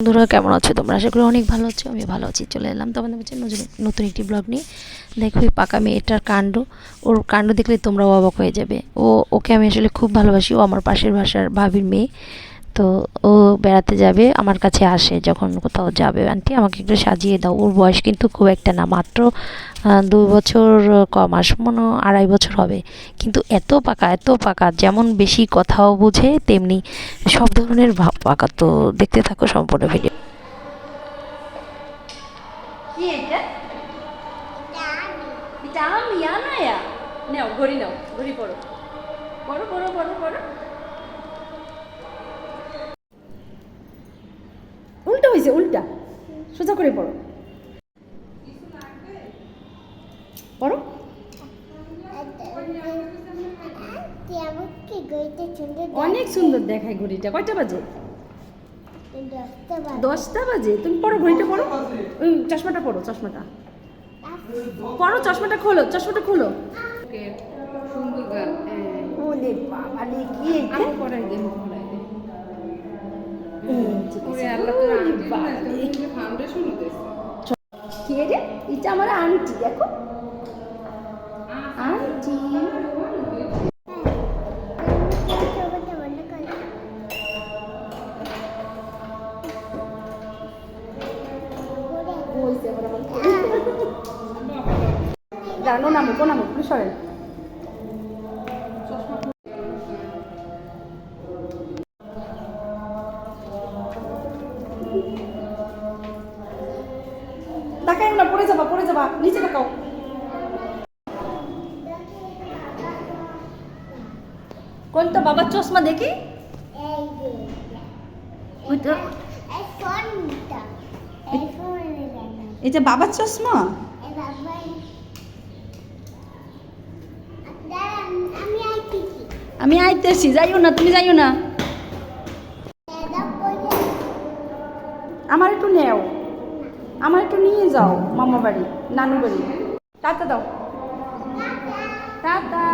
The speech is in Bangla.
বন্ধুরা, কেমন আছো তোমরা? আশা করি অনেক ভালো আছো আমি ভালো আছি। চলে এলাম তোমাদের হচ্ছে নতুন একটি ব্লগ নিয়ে। দেখো এই পাকা মেয়েটার কাণ্ড। ওর কাণ্ড দেখলে তোমরাও অবাক হয়ে যাবে। ও ওকে আমি আসলে খুব ভালোবাসি। ও আমার পাশের ভাষার ভাবির মেয়ে। তো ও বেড়াতে যাবে আমার কাছে আসে যখন কোথাও যাবে। আন্টি আমাকে একটু সাজিয়ে দাও। ওর বয়স কিন্তু খুব একটা না মাত্র দু বছর ক মাস মনে আড়াই বছর হবে। কিন্তু এত পাকা এত পাকা যেমন বেশি কথাও বোঝে তেমনি সব ধরনের ভাব পাকা তো দেখতে থাকো সম্পূর্ণ ভিডিও এটা? এটা আমি আনায়া। নাও ঘড়ি নাও ঘড়ি পড়ো পড়ো পড়ো পড়ো পড়ো হয়েছে উল্টা। সোজা করে পড়ো। পড়ো। অনেক সুন্দর দেখায় ঘড়িটা। কয়টা বাজে? দশটা বাজে। তুমি পড়ো ঘড়িটা পড়ো। ওই চশমাটা পড়ো চশমাটা। পড়ো চশমাটা খোলো চশমাটা খোলো। সুন্দর গান। ওলে বাবা কি এটা কি রে এটা আমার আন্টি দেখো। আন্টি। জানো নামো নামো সরেন যাবা নিচে তাকাও। কোনটা বাবার চশমা দেখি? এই বাবার চশমা? আমি আইতেছি। যাইও না তুমি যাইও না। আমার একটু নেও। আমার একটু নিয়ে যাও মামা বাড়ি নানু বাড়ি টাটা দাও। টাটা।